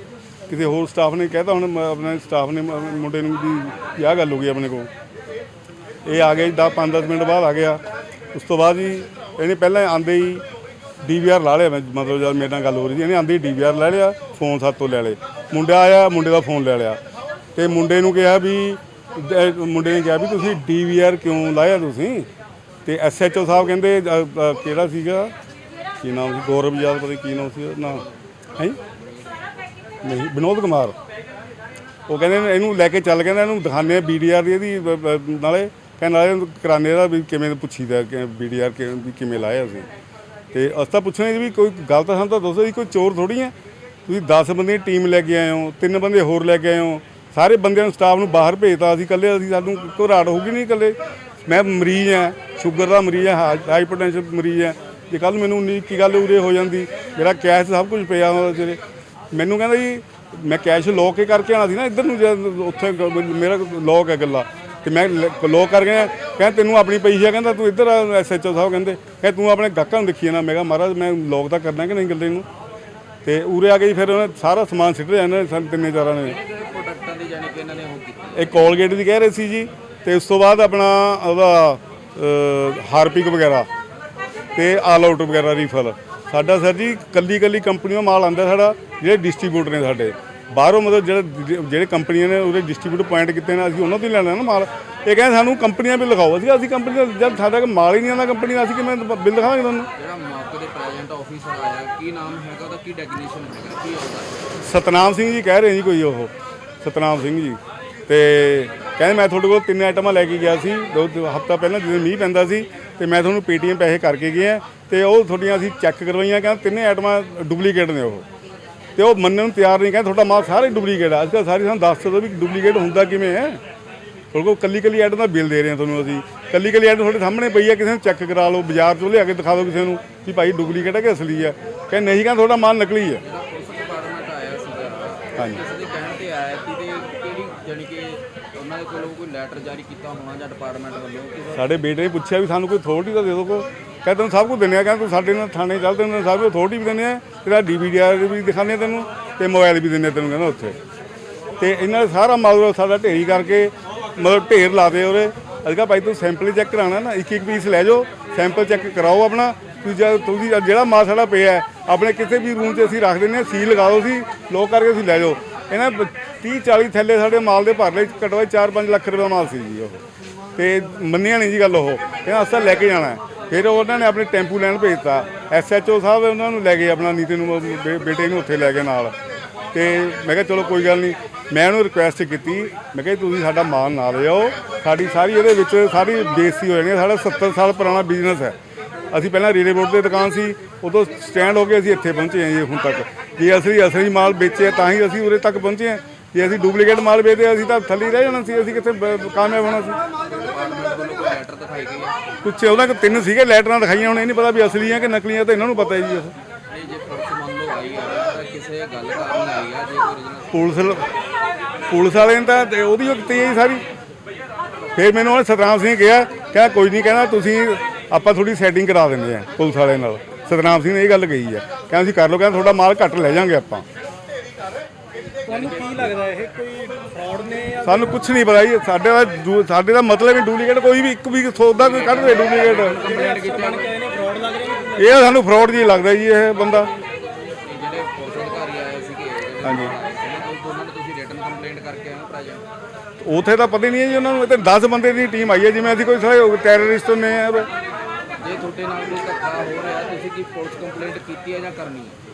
ਕਿਸੇ ਹੋਰ ਸਟਾਫ ਨੇ ਕਹਿਤਾ ਹੁਣ ਮ ਆਪਣੇ ਸਟਾਫ ਨੇ ਮ- ਮੁੰਡੇ ਨੂੰ ਵੀ ਵੀ ਆਹ ਗੱਲ ਹੋ ਗਈ ਆਪਣੇ ਕੋਲ। ਇਹ ਆ ਗਿਆ ਜੀ 10 5-10 ਮਿੰਟ ਬਾਅਦ ਆ ਗਿਆ। ਉਸ ਤੋਂ ਬਾਅਦ ਜੀ ਇਹਨੇ ਪਹਿਲਾਂ ਆਂਦੇ ਹੀ ਡੀਵੀਆਰ ਲਾ ਲਿਆ ਮੈਂ ਮਤਲਬ ਜਦ ਮੇਰੇ ਨਾਲ ਗੱਲ ਹੋ ਰਹੀ ਸੀ ਇਹਨੇ ਆਂਦੇ ਹੀ ਡੀਵੀਆਰ ਲੈ ਲਿਆ ਫੋਨ ਸਾਥ ਤੋਂ ਲੈ ਲਏ। ਮੁੰਡਾ ਆਇਆ ਮੁੰਡੇ ਦਾ ਫੋਨ ਲੈ ਲਿਆ। ਤੇ ਮੁੰਡੇ ਨੂੰ ਕਿਹਾ ਵੀ ਦ- ਮੁੰਡੇ ਨੇ ਕਿਹਾ ਵੀ ਤੁਸੀਂ ਡੀਵੀਆਰ ਕਿਉਂ ਲਾਇਆ ਤੁਸੀਂ? ਤੇ ਐਸਐਚਓ ਸਾਹਿਬ ਕਹਿੰਦੇ ਅ, ਅ, ਕਿਹੜਾ ਸੀਗਾ? ਕੀ ਨਾਮ ਸੀ? ਗੌਰਵ ਯਾਦ ਪਤਾ ਨੀ ਕੀ ਨਾਮ ਸੀ ਨਾ। ਹੈ? ਨਹੀਂ, ਵਿਨੋਦ ਕੁਮਾਰ। ਉਹ ਕਹਿੰਦੇ ਨੇ ਇਹਨੂੰ ਲੈ ਕੇ ਚੱਲ, ਕਹਿੰਦਾ ਇਹਨੂੰ ਦਿਖਾਣੇ ਆ ਬੀਡੀਆਰ ਦੀ ਇਹਦੀ ਬ- ਬ- ਨਾਲੇ ਕਹਿੰਦਾ ਨਾਲੇ ਇਹਨੂੰ ਕਰਾਨੇ ਦਾ ਵੀ ਕਿਵੇਂ ਪੁੱਛੀਦਾ, ਕਿ ਬੀਡੀਆਰ ਵੀ ਕਿਵੇਂ ਲਾਇਆ ਸੀ ਤੇ ਅਸੀਂ ਤਾਂ ਪੁੱਛਣੇ ਵੀ ਕੋਈ ਗਲਤ ਸਾਨੂੰ ਤਾਂ ਦੱਸੋ ਜੀ, ਕੋਈ ਚੋਰ ਥੋੜੀ ਹੈ? ਤੁਸੀਂ 10 ਬੰਦੇ ਦੀ ਟੀਮ ਲੈ ਕੇ ਆਏ ਹੋ, ਤਿੰਨ ਬੰਦੇ ਹੋਰ ਲੈ ਕੇ ਆਏ ਹੋ, ਸਾਰੇ ਬੰਦਿਆਂ ਨੂੰ ਸਟਾਫ ਨੂੰ ਬਾਹਰ ਭੇਜਤਾ ਅਸੀਂ ਇਕੱਲੇ, ਅਸੀਂ ਸਾਨੂੰ ਘਬਰਾਹਟ ਹੋਊਗੀ ਨਹੀਂ ਇਕੱਲੇ। ਮੈਂ ਮਰੀਜ਼ ਹਾਂ ਸ਼ੂਗਰ ਦਾ ਮਰੀਜ਼ ਹਾਂ ਹਾਈਪਰਟੈਂਸ਼ਨ ਮਰੀਜ਼ ਹਾਂ। ਜੇ ਕੱਲ ਮੈਨੂੰ ਉਨੀ ਕੀ ਗੱਲ ਉਰੇ ਹੋ ਜਾਂਦੀ, ਮੇਰਾ ਕੈਸ਼ ਸਭ ਕੁਝ ਪਿਆ ਹੋਇਆ ਤੇਰੇ ਮੈਨੂੰ ਕਹਿੰਦਾ ਜੀ, ਮੈਂ ਕੈਸ਼ ਲੋਕ ਕੇ ਕਰਕੇ ਆਣਾ ਸੀ ਨਾ ਇੱਧਰ ਨੂੰ ਜੇ ਉੱਥੇ ਗ- ਮੇਰਾ ਲੋਕ ਹੈ ਗੱਲਾ ਤੇ ਮੈਂ ਲੋਕ ਕਰ ਗਿਆ ਕਹਿੰਦਾ ਤੈਨੂੰ ਆਪਣੀ ਪਈ ਹੈ ਕਹਿੰਦਾ ਤੂੰ ਇੱਧਰ ਐਸਐਚਓ ਸਾਹਿਬ ਕਹਿੰਦੇ। ਕਹਿੰਦਾ ਤੂੰ ਆਪਣੇ ਗਾਹਕਾਂ ਨੂੰ ਦੇਖੀ ਜਾਣਾ। ਮੈਂ ਕਿਹਾ, ਮਹਾਰਾਜ, ਮੈਂ ਲੋਕ ਤਾਂ ਕਰਨਾ ਕਿ ਨਹੀਂ ਗੱਲੇ ਨੂੰ? ਤੇ ਉਰੇ ਆ ਕੇ ਜੀ ਫਿਰ ਉਹਨੇ ਸਾਰਾ ਸਮਾਨ ਸਿੱਟ ਲਿਆ ਇਹਨਾਂ ਨੇ ਸਾਨੂੰ ਤਿੰਨੇ ਚਾਰਾਂ ਨੇ। ਪ੍ਰੋਡਕਟਾਂ ਦੀ ਜਾਨੀ ਕਿ ਇਹਨਾਂ ਨੇ ਉਹ ਕੀਤੀ ਇਹ ਕੋਲਗੇਟ ਦੀ ਕਹਿ ਰਹੇ ਸੀ ਜੀ। ਤੇ ਉਸ ਤੋਂ ਬਾਅਦ ਆਪਣਾ ਉਹਦਾ ਹਾਰਪਿਕ ਵਗੈਰਾ। ਤੇ ਆਲ ਆਊਟ ਵਗੈਰਾ ਰੀਫਲ ਸਾਡਾ ਸਰ ਜੀ ਕੱਲੀ ਕੱਲੀ ਕੰਪਨੀਆਂ ਮਾਲ ਆਂਦਾ ਸਾਡਾ ਜਿਹੜੇ ਡਿਸਟ੍ਰੀਬਿਊਟਰ ਨੇ ਸਾਡੇ। ਬਾਹਰੋਂ ਮਤਲਬ ਜਿਹੜੇ ਜਿਹੜੇ ਕੰਪਨੀਆਂ ਨੇ ਉਹਦੇ ਡਿਸਟ੍ਰੀਬਿਊਟਰ ਪੁਆਇੰਟ ਕੀਤੇ ਨੇ ਅਸੀਂ ਉਹਨਾਂ ਤੋਂ ਹੀ ਲੈਣਾ ਨਾ ਮਾਲ। ਇਹ ਕਹਿੰਦੇ ਸਾਨੂੰ ਕੰਪਨੀਆਂ ਵੀ ਲਿਖਾਓ। ਅਸੀਂ ਅਸੀਂ ਕੰਪਨੀ ਜਦ ਸਾਡਾ ਮਾਲ ਹੀ ਨਹੀਂ ਆਉਂਦਾ ਕੰਪਨੀ ਦਾ ਅਸੀਂ ਕਿਵੇਂ ਬਿੱਲ ਦਿਖਾਵਾਂਗੇ ਤੁਹਾਨੂੰ? ਜਿਹੜਾ ਮੌਕੇ ਦੇ ਪ੍ਰੈਜ਼ੈਂਟ ਆਫੀਸਰ ਆਇਆ ਕੀ ਨਾਮ ਹੈਗਾ ਉਹਦਾ ਕੀ ਡੈਗਨੀਸ਼ਨ ਹੈਗਾ ਕੀ ਆਉਂਦਾ ਸਤਨਾਮ ਸਿੰਘ ਜੀ ਕਹਿ ਰਹੇ ਜੀ ਕੋਈ ਉਹ। ਸਤਨਾਮ ਸਿੰਘ ਜੀ। ਤੇ ਕਹਿੰਦੇ ਮੈਂ ਤੁਹਾਡੇ ਕੋਲ ਤਿੰਨ ਆਈਟਮਾਂ ਲੈ ਕੇ ਗਿਆ ਸੀ ਦੋ ਹਫਤਾ ਪਹਿਲਾਂ ਜਦੋਂ ਮੀਂਹ ਪੈਂਦਾ ਸੀ ਤੇ ਮੈਂ ਤੁਹਾਨੂੰ ਪੇਟੀਐਮ ਪੈਸੇ ਕਰਕੇ ਗਿਆ ਤੇ ਉਹ ਤੁਹਾਡੀਆਂ ਅਸੀਂ ਚੈੱਕ ਕਰਵਾਈਆਂ, ਕਹਿੰਦੇ ਤਿੰਨੇ ਆਈਟਮਾਂ ਡੁਪਲੀਕੇਟ ਨੇ ਉਹ। ਤੇ ਉਹ ਮੰਨਣ ਨੂੰ ਤਿਆਰ ਨਹੀਂ, ਕਹਿੰਦੇ ਤੁਹਾਡਾ ਮਾਲ ਸਾਰੇ ਡੁਪਲੀਕੇਟ ਆ। ਅੱਜ ਕੱਲ੍ਹ ਸਾਰੀ ਸਾਨੂੰ ਦੱਸ ਦਿਓ ਵੀ ਡੁਪਲੀਕੇਟ ਹੁੰਦਾ ਕਿਵੇਂ ਹੈ। ਤੁਹਾਡੇ ਕੋਲ ਕੱਲੀ ਕੱਲੀ ਆਈਟਮ ਦਾ ਬਿੱਲ ਦੇ ਰਹੇ ਹਾਂ ਤੁਹਾਨੂੰ ਅਸੀਂ। ਕੱਲੀ ਕੱਲੀ ਆਈਟਮ ਤੁਹਾਡੇ ਸਾਹਮਣੇ ਪਈ ਹੈ ਕਿਸੇ ਨੂੰ ਚੈੱਕ ਕਰਾ ਲਓ, ਬਾਜ਼ਾਰ ਚੋਂ ਲਿਆ ਕੇ ਦਿਖਾ ਦਿਓ ਕਿਸੇ ਨੂੰ ਵੀ ਭਾਈ ਡੁਪਲੀਕੇਟ ਹੈ ਕਿ ਅਸਲੀ ਹੈ। ਕਹਿੰਦੇ ਨਹੀਂ, ਕਹਿੰਦਾ ਤੁਹਾਡਾ ਮਾਲ ਨਕਲੀ ਹੈ। ਹਾਂਜੀ। ਕਿਸੇ ਦੇ ਕਹਿਣ ਤੇ ਆਇਆ ਸੀ ਤੇ ਕਿਹੜੀ ਜਾਨੀ ਕਿ ਉਹਨਾਂ ਦੇ ਕੋਲੋਂ ਕੋਈ ਲੈਟਰ ਜਾਰੀ ਕੀਤਾ ਹੋਣਾ ਜਾਂ ਡਿਪਾਰਟਮੈਂਟ ਵੱਲੋਂ ਕਿ ਸਾਡੇ ਬੇਟੇ ਨੇ ਪੁੱਛਿਆ ਵੀ ਸਾਨੂੰ ਕੋਈ ਅਥਾਰਟੀ ਤਾਂ ਦੇ ਦਿਓ ਕੋ ਕਹਿੰਦਾ ਤੈਨੂੰ ਸਭ ਕੁਝ ਦਿੰਦੇ ਆ ਕਹਿੰਦਾ ਤੂੰ ਸਾਡੇ ਨਾਲ ਥਾਣੇ ਚੱਲ, ਤੈਨੂੰ ਸਭ ਕੁਝ ਅਥਾਰਟੀ ਵੀ ਦਿੰਦੇ ਆ, ਤੇਰਾ ਡੀਵੀਡੀਆਰ ਵੀ ਦਿਖਾਉਂਦੇ ਆ ਤੈਨੂੰ, ਤੇ ਮੋਬਾਈਲ ਵੀ ਦਿੰਦੇ ਆ ਤੈਨੂੰ ਕਹਿੰਦਾ ਉੱਥੇ। ਤੇ ਇਹਨਾਂ ਨੇ ਸਾਰਾ ਮਾਲ ਸਾਡਾ ਢੇਰੀ ਕਰਕੇ ਮਤਲਬ ਢੇਰ ਲਾਦੇ ਉਹਦੇ ਅਸੀਂ ਕਿਹਾ ਭਾਈ ਤੂੰ ਸੈਂਪਲ ਚੈੱਕ ਕਰਾਉਣਾ ਨਾ ਇੱਕ ਇੱਕ ਪੀਸ ਲੈ ਜਾਓ ਸੈਂਪਲ ਚੈੱਕ ਕਰਾਓ ਆਪਣਾ। ਤੁਸੀਂ ਤੁਸੀਂ ਜਿਹੜਾ ਮਾਲ ਸਾਡਾ ਪਿਆ ਆਪਣੇ ਕਿਸੇ ਵੀ ਰੂਮ 'ਚ ਅਸੀਂ ਰੱਖ ਦਿੰਦੇ ਹਾਂ ਸੀਲ ਲਗਾ ਦਿਓ ਸੀ ਲੋਕ ਕਰਕੇ ਤੁਸੀਂ ਲੈ ਜਾਓ। ਇਹਨਾਂ 30 40 ਥੈਲੇ ਸਾਡੇ ਮਾਲ ਦੇ ਭਰ ਲਏ ਘੱਟੋ ਘੱਟ 4-5 ਲੱਖ ਰੁਪਏ ਦਾ ਮਾਲ ਸੀ ਜੀ ਉਹ। ਤੇ ਮੰਨਿਆ ਨਹੀਂ ਜੀ ਗੱਲ ਉਹ। ਕਹਿੰਦਾ ਅਸਾਂ ਲੈ ਕੇ ਜਾਣਾ। ਫਿਰ ਉਹਨਾਂ ਨੇ ਆਪਣੇ ਟੈਂਪੂ ਲੈਣ ਭੇਜਤਾ। ਐਸਐਚਓ ਸਾਹਿਬ ਉਹਨਾਂ ਨੂੰ ਲੈ ਗਏ ਆਪਣਾ ਨੀਤੀ ਨੂੰ, ਬੇ- ਬੇਟੇ ਨੂੰ ਉੱਥੇ ਲੈ ਗਏ ਨਾਲ। ਤੇ ਮੈਂ ਕਿਹਾ ਚਲੋ ਕੋਈ ਗੱਲ ਨਹੀਂ ਮੈਂ ਉਹਨੂੰ ਰਿਕੁਐਸਟ ਕੀਤੀ। ਮੈਂ ਕਿਹਾ ਤੁਸੀਂ ਸਾਡਾ ਮਾਲ ਨਾ ਲਿਆਓ ਸਾਡੀ ਸਾਰੀ ਇਹਦੇ ਵਿੱਚ ਸਾਰੀ ਬੇਇੱਜ਼ਤੀ ਹੋ ਜਾਣੀ ਹੈ। ਸਾਡਾ 70 ਸਾਲ ਪੁਰਾਣਾ ਬਿਜ਼ਨਸ ਹੈ। ਅਸੀਂ ਪਹਿਲਾਂ ਰੇਲੇ ਬੋਰਡ ਤੇ ਦੁਕਾਨ ਸੀ। ਉਦੋਂ ਸਟੈਂਡ ਹੋ ਕੇ ਅਸੀਂ ਇੱਥੇ ਪਹੁੰਚੇ ਹਾਂ ਜੀ ਹੁਣ ਤੱਕ। ਜੇ ਅਸੀਂ ਅਸਲੀ ਮਾਲ ਵੇਚਿਆ ਤਾਂ ਹੀ ਅਸੀਂ ਉਰੇ ਤੱਕ ਪਹੁੰਚੇ ਹਾਂ ਜੇ ਅਸੀਂ ਡੁਪਲੀਕੇਟ ਮਾਲ ਵੇਚਦੇ ਅਸੀਂ ਤਾਂ ਥੱਲੇ ਰਹਿ ਜਾਣਾ ਸੀ ਅਸੀਂ ਕਿੱਥੇ ਬ- ਕਾਮਯਾਬ ਹੋਣਾ ਸੀ। ਲੈਟਰ ਦਿਖਾਈ ਗਈ ਹੈ ਕੁਛ ਉਹਨਾਂ ਕੋਲ ਤਿੰਨ ਸੀਗੇ ਲੈਟਰਾਂ ਦਿਖਾਈਆਂ ਹੁਣ ਇਹ ਨਹੀਂ ਪਤਾ ਵੀ ਅਸਲੀ ਆ ਕਿ ਨਕਲੀ ਆ ਤਾਂ ਇਹਨਾਂ ਨੂੰ ਪਤਾ ਹੈ ਜੀ ਉਹ ਨਹੀਂ ਜੇ ਪੁਲਿਸ ਮੰਨ ਲਓ ਆਈ ਆ ਤਾਂ ਕਿਸੇ ਗੱਲ ਕਾਰਨ ਆਈ ਆ ਜੇ ਕੋਈ original ਪੁਲਿਸ ਲ- ਪੁਲਿਸ ਵਾਲੇ ਨੇ ਤਾਂ ਤੇ ਉਹਦੀ ਉਹ ਕੀਤੀ ਹੈ ਜੀ ਸਾਰੀ। ਫਿਰ ਮੈਨੂੰ ਉਹਨੇ ਸਤਨਾਮ ਸਿੰਘ ਕਿਹਾ ਕਹਿੰਦਾ ਕੋਈ ਨਹੀਂ ਕਹਿੰਦਾ ਤੁਸੀਂ ਆਪਾਂ ਥੋੜੀ ਸੈਟਿੰਗ ਕਰਾ ਦਿੰਦੇ ਆ ਪੁਲਿਸ ਵਾਲੇ ਨਾਲ। ਸਤਨਾਮ ਸਿੰਘ ਨੇ ਇਹ ਗੱਲ ਕਹੀ ਹੈ। ਕਹਿੰਦਾ ਤੁਸੀਂ ਕਰ ਲਓ ਕਹਿੰਦਾ ਤੁਹਾਡਾ ਮਾਲ ਘੱਟ ਲੈ ਜਾਾਂਗੇ ਆਪਾਂ। ਤੁਹਾਨੂੰ ਕੀ ਲੱਗਦਾ ਇਹ ਕੋਈ ਫਰਾਡ ਨੇ ਜਾਂ ਸਾਨੂੰ ਕੁਝ ਨਹੀਂ ਪਤਾ ਜੀ ਸਾਡੇ ਦਾ ਦੂ- ਸਾਡੇ ਦਾ ਮਤਲਬ ਹੀ ਡੁਪਲੀਕੇਟ ਕੋਈ ਵੀ ਇੱਕ ਵੀ ਸੌਦਾ ਕੋਈ ਕੱਢ ਦੇ ਡੁਪਲੀਕੇਟ ਫਰਾਡ ਲੱਗ ਰਿਹਾ ਇਹ ਸਾਨੂੰ ਫਰਾਡ ਜੀ ਲੱਗਦਾ ਜੀ ਇਹ ਬੰਦਾ। ਜਿਹੜੇ ਪੁਲਿਸ ਅਧਿਕਾਰੀ ਆਏ ਸੀਗੇ ਹਾਂਜੀ। ਉਹਨਾਂ ਕੋਲ ਦੋਨਾਂ ਨੇ ਤੁਸੀਂ ਰਿਟਨ ਕੰਪਲੇਂਟ ਕਰਕੇ ਆਏ ਹੋ ਪ੍ਰੈਜ਼ੈਂਟ ਉਥੇ ਤਾਂ ਪਤਾ ਹੀ ਨਹੀਂ ਹੈ ਜੀ ਉਹਨਾਂ ਨੂੰ ਇਹ ਤਾਂ 10 ਬੰਦੇ ਦੀ ਟੀਮ ਆਈ ਹੈ ਜਿਵੇਂ ਅਸੀਂ ਕੋਈ ਸਾਰੇ ਟੈਰਰਿਸਟ ਨੇ ਆ ਜੇ ਤੁਹਾਡੇ ਨਾਲ ਕੋਈ ਧੱਕਾ ਹੋ ਰਿਹਾ ਤੁਸੀਂ ਕੀ ਪੁਲਿਸ ਕੰਪਲੇਂਟ ਕੀਤੀ ਹੈ ਜਾਂ ਕਰਨੀ ਹੈ?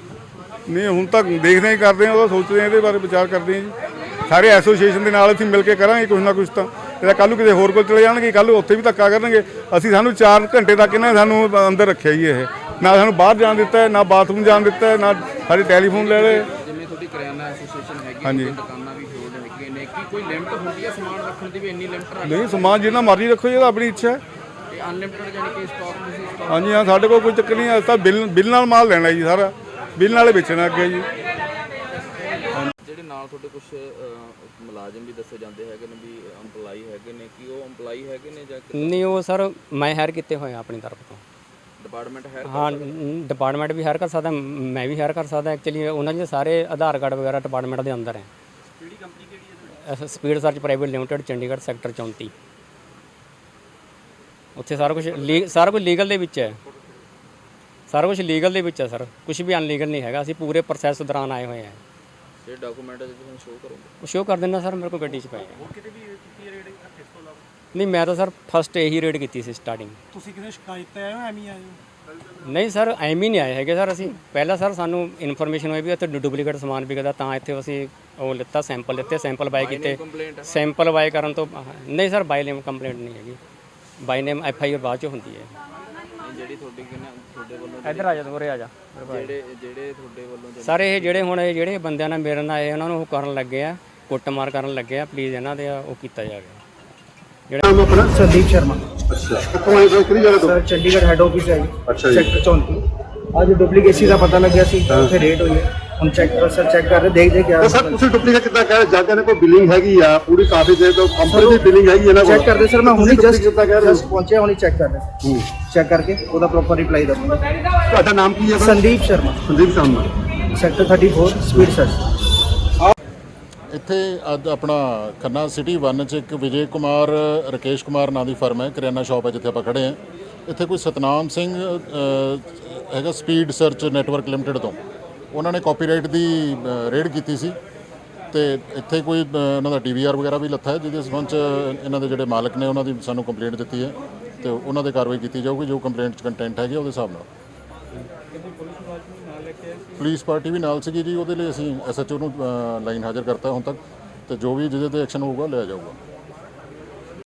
ਨਹੀਂ ਹੁਣ ਤੱਕ ਦੇਖਦੇ ਹੀ ਕਰਦੇ ਹਾਂ ਉਹ ਸੋਚਦੇ ਹਾਂ ਇਹਦੇ ਬਾਰੇ ਵਿਚਾਰ ਕਰਦੇ ਹਾਂ ਜੀ। ਸਾਰੇ ਐਸੋਸੀਏਸ਼ਨ ਦੇ ਨਾਲ ਅਸੀਂ ਮਿਲ ਕੇ ਕਰਾਂਗੇ ਕੁਝ ਨਾ ਕੁਝ ਤਾਂ। ਇਹਦਾ ਕੱਲ ਨੂੰ ਕਿਸੇ ਹੋਰ ਕੋਲ ਚਲੇ ਜਾਣਗੇ ਕੱਲ ਨੂੰ ਉੱਥੇ ਵੀ ਧੱਕਾ ਕਰਨਗੇ। ਅਸੀਂ ਸਾਨੂੰ 4 ਘੰਟੇ ਤੱਕ ਇਹਨਾਂ ਨੇ ਸਾਨੂੰ ਅੰਦਰ ਰੱਖਿਆ ਹੀ ਇਹ। ਨਾ ਸਾਨੂੰ ਬਾਹਰ ਜਾਣ ਦਿੱਤਾ ਹੈ, ਨਾ ਬਾਥਰੂਮ ਜਾਣ ਦਿੱਤਾ ਹੈ, ਨਾ ਸਾਡੇ ਟੈਲੀਫੋਨ ਲੈ ਲਏ ਜਿਵੇਂ ਤੁਹਾਡੀ ਕਰਿਆਨਾ ਐਸੋਸੀਏਸ਼ਨ ਹੈਗੀ ਹਾਂਜੀ। ਦੁਕਾਨਾਂ ਵੀ ਹੋਰ ਹੈਗੀਆਂ ਨੇ। ਕੀ ਕੋਈ ਲਿਮਟ ਹੁੰਦੀ ਹੈ ਸਮਾਨ ਰੱਖਣ ਦੀ ਵੀ? ਇੰਨੀ ਲਿਮਟ ਰੱਖ ਨਹੀਂ ਸਮਾਨ ਜਿੰਨਾ ਮਰਜ਼ੀ ਰੱਖੋ ਜੀ, ਇਹ ਤਾਂ ਆਪਣੀ ਇੱਛਾ ਹੈ। ਅਨਲਿਮਟਿਡ ਜਾਨੀ ਕਿ ਸਟਾਕ ਤੁਸੀਂ ਸਟਾਕ ਹਾਂਜੀ ਹਾਂ ਸਾਡੇ ਕੋਲ ਕੋਈ ਚੱਕਰ ਨਹੀਂ ਹੈ। ਅਸੀਂ ਤਾਂ ਬਿੱਲ ਬਿੱਲ ਨਾਲ ਮਾਲ ਲੈਣਾ ਜੀ ਸਾਰਾ। ਬਿੱਲ ਨਾਲੇ ਵੇਚਣਾ ਅੱਗੇ ਜੀ। ਜਿਹੜੇ ਨਾਲ ਤੁਹਾਡੇ ਕੁਝ ਮੁਲਾਜ਼ਮ ਵੀ ਦੱਸੇ ਜਾਂਦੇ ਹੈਗੇ ਨੇ ਵੀ EMPLOYE ਹੈਗੇ ਨੇ ਕੀ ਉਹ EMPLOYE ਹੈਗੇ ਨੇ ਜਾਂ ਨਹੀਂ ਉਹ ਸਰ ਮੈਂ ਹਾਇਰ ਕੀਤੇ ਹੋਏ ਆ ਆਪਣੀ ਤਰਫ ਤੋਂ। ਡਿਪਾਰਟਮੈਂਟ ਹੈ ਹਾਂ ਡਿਪਾਰਟਮੈਂਟ ਵੀ ਹਾਇਰ ਕਰ ਸਕਦਾ ਮੈਂ ਵੀ ਹਾਇਰ ਕਰ ਸਕਦਾ। ਐਕਚੁਅਲੀ ਉਹਨਾਂ ਦੇ ਸਾਰੇ ਆਧਾਰ ਕਾਰਡ ਵਗੈਰਾ ਡਿਪਾਰਟਮੈਂਟ ਦੇ ਅੰਦਰ ਹੈ। ਕਿਹੜੀ ਕੰਪਨੀ ਕਿਹੜੀ ਹੈ speed search private limited Chandigarh sector 34 ਉੱਥੇ ਸਾਰਾ ਕੁਝ ਸਾਰਾ ਕੁਝ ਲੀਗਲ ਦੇ ਵਿੱਚ ਹੈ। ਸਾਰਾ ਕੁਝ ਲੀਗਲ ਦੇ ਵਿੱਚ ਹੈ ਸਰ। ਕੁਝ ਵੀ ਅਨਲੀਗਲ ਨਹੀਂ ਹੈਗਾ। ਅਸੀਂ ਪੂਰੇ ਪ੍ਰੋਸੈਸ ਦੌਰਾਨ ਆਏ ਹੋਏ ਹਾਂ। ਇਹ ਡਾਕੂਮੈਂਟ ਤੁਸੀਂ ਸ਼ੋਅ ਕਰੋਗੇ? ਸ਼ੋਅ ਕਰ ਦਿੰਦਾ ਸਰ। ਮੇਰੇ ਕੋਲ ਗੱਡੀ 'ਚ ਪਏ ਆ। ਨਹੀਂ ਮੈਂ ਤਾਂ ਸਰ ਫਸਟ ਇਹੀ ਰੇਡ ਕੀਤੀ ਸੀ ਸਟਾਰਟਿੰਗ ਤੁਸੀਂ ਕਿਸੇ ਸ਼ਿਕਾਇਤ ਤੇ ਆਏ ਹੋ? ਐਵੇਂ ਹੀ ਆਏ ਹੋ? ਨਹੀਂ ਸਰ ਐਵੇਂ ਹੀ ਨਹੀਂ ਆਏ ਹੈਗੇ ਸਰ ਅਸੀਂ। ਪਹਿਲਾਂ ਸਰ ਸਾਨੂੰ ਇਨਫੋਰਮੇਸ਼ਨ ਹੋਈ ਵੀ ਇੱਥੇ ਡੁਪਲੀਕੇਟ ਸਮਾਨ ਵਿਕਦਾ ਤਾਂ ਇੱਥੇ ਅਸੀਂ ਉਹ ਲਿੱਤਾ ਸੈਂਪਲ ਲਿੱਤੇ ਸੈਂਪਲ ਬਾਈ ਕੀਤੇ। ਸੈਂਪਲ ਬਾਈ ਕਰਨ ਤੋਂ ਨਹੀਂ ਸਰ ਬਾਈ ਨੇਮ ਕੰਪਲੇਂਟ ਨਹੀਂ ਹੈਗੀ। ਬਾਈ ਨੇਮ ਐਫ ਆਈ ਆਰ ਬਾਅਦ ਚ ਹੁੰਦੀ ਹੈ। ਇਹ ਜਿਹੜੀ ਤੁਹਾਡੀ ਕਿੰਨਾ ਤੁਹਾਡੇ ਵੱਲੋਂ ਇੱਧਰ ਆ ਜਾ ਉਰੇ ਆ ਜਾ। ਜਿਹੜੇ ਜਿਹੜੇ ਤੁਹਾਡੇ ਵੱਲੋਂ ਜਿਹੜੇ- ਸਰ ਇਹ ਜਿਹੜੇ ਹੁਣ ਇਹ ਜਿਹੜੇ ਬੰਦਿਆਂ ਨਾਲ ਮੇਰੇ ਨਾਲ ਇਹ ਉਹਨਾਂ ਨੂੰ ਉਹ ਕਰਨ ਲੱਗੇ ਆ ਕੁੱਟਮਾਰ ਕਰਨ ਲੱਗੇ ਆ ਪਲੀਜ਼ ਇਹਨਾਂ ਦੇ ਉਹ ਕੀਤਾ ਜਾਵੇ। ਨਾਮ ਆਪਣਾ? ਸੰਦੀਪ ਸ਼ਰਮਾ। ਅੱਛਾ। ਕਿੱਥੋਂ ਆਏ ਸਰ ਕਿਹੜੀ ਜਗ੍ਹਾ ਤੋਂ? ਸਰ ਚੰਡੀਗੜ੍ਹ ਹੈੱਡ ਆਫਿਸ ਹੈ ਜੀ। ਅੱਛਾ ਜੀ। ਸੈਕਟਰ 34 ਅੱਜ ਡੁਪਲੀਕੇਸੀ ਦਾ ਪਤਾ ਲੱਗਿਆ ਸੀ ਉੱਥੇ ਰੇਟ ਹੋਈ ਹੈ। ਹੁਣ ਚੈੱਕ ਸਰ ਚੈੱਕ ਕਰ ਰਹੇ ਦੇਖ ਦੇ ਕਿਆ ਤੇ ਸਰ ਤੁਸੀਂ ਡੁਪਲੀਕੇਟ ਕਿੱਦਾਂ ਕਹਿ ਰਹੇ ਜਾਂਦੇ ਨੇ ਕੋਈ ਬਿਲਿੰਗ ਹੈਗੀ ਆ ਪੂਰੀ ਕਾਫੀ ਦੇ ਤੋਂ ਕੰਪਨੀ ਦੀ ਬਿਲਿੰਗ ਹੈਗੀ ਇਹਨਾਂ ਕੋਲ ਚੈੱਕ ਕਰਦੇ ਸਰ ਮੈਂ ਹੁਣੀ ਤੁਸੀਂ ਜਸਟ ਕਿੱਦਾਂ ਕਹਿ ਰਹੇ ਜਸਟ ਪਹੁੰਚਿਆ ਹੁਣੀ ਚੈੱਕ ਕਰ ਰਿਹਾ। ਚੈੱਕ ਕਰਕੇ ਉਹਦਾ ਪ੍ਰੋਪਰ ਰਿਪਲਾਈ ਦਊਂਗਾ ਤੁਹਾਡਾ ਨਾਮ ਕੀ ਹੈ sir? Sandeep Sharma. Sandeep Sharma. Sector 34 speed search ਇੱਥੇ ਅੱਜ ਆਪਣਾ ਖੰਨਾ ਸਿਟੀ 1 ਚ ਇੱਕ ਵਿਜੇ ਕੁਮਾਰ ਰਕੇਸ਼ ਕੁਮਾਰ ਨਾਂ ਦੀ ਫਰਮ ਹੈ ਕਰਿਆਨਾ ਸ਼ਾਪ ਹੈ ਜਿੱਥੇ ਆਪਾਂ ਖੜੇ ਹਾਂ। ਇੱਥੇ ਕੋਈ ਸਤਨਾਮ ਸਿੰਘ ਅ, ਹੈਗਾ ਸਪੀਡ ਸਰਚ ਨੈਟਵਰਕ ਲਿਮਟਿਡ ਤੋਂ। ਉਹਨਾਂ ਨੇ ਕਾਪੀਰਾਈਟ ਦੀ ਰੇਡ ਕੀਤੀ ਸੀ ਤੇ ਇੱਥੇ ਕੋਈ ਉਹਨਾਂ ਦਾ ਡੀਵੀਆਰ ਵਗੈਰਾ ਵੀ ਲੱਥਾ ਹੈ, ਜਿਹਦੇ ਸੰਬੰਧ ਚ ਇਹਨਾਂ ਦੇ ਜਿਹੜੇ ਮਾਲਕ ਨੇ ਉਹਨਾਂ ਦੀ ਸਾਨੂੰ ਕੰਪਲੇਂਟ ਦਿੱਤੀ ਹੈ ਤੇ ਉਹਨਾਂ ਦੇ ਕਾਰਵਾਈ ਕੀਤੀ ਜਾਊਗੀ, ਜੋ ਕੰਪਲੇਂਟ ਚ ਕੰਟੈਂਟ ਹੈਗੇ ਉਹਦੇ ਹਿਸਾਬ ਨਾਲ। ਪੁਲਿਸ ਪਾਰਟੀ ਵੀ ਨਾਲ ਸੀਗੀ ਜੀ, ਉਹਦੇ ਲਈ ਅਸੀਂ ਐਸਐਚਓ ਨੂੰ ਲਾਈਨ ਹਾਜ਼ਰ ਕਰਤਾ ਹੁਣ ਤੱਕ ਤੇ ਜੋ ਵੀ ਜਿਹਦੇ ਤੇ ਐਕਸ਼ਨ ਹੋਊਗਾ, ਲਿਆ ਜਾਊਗਾ।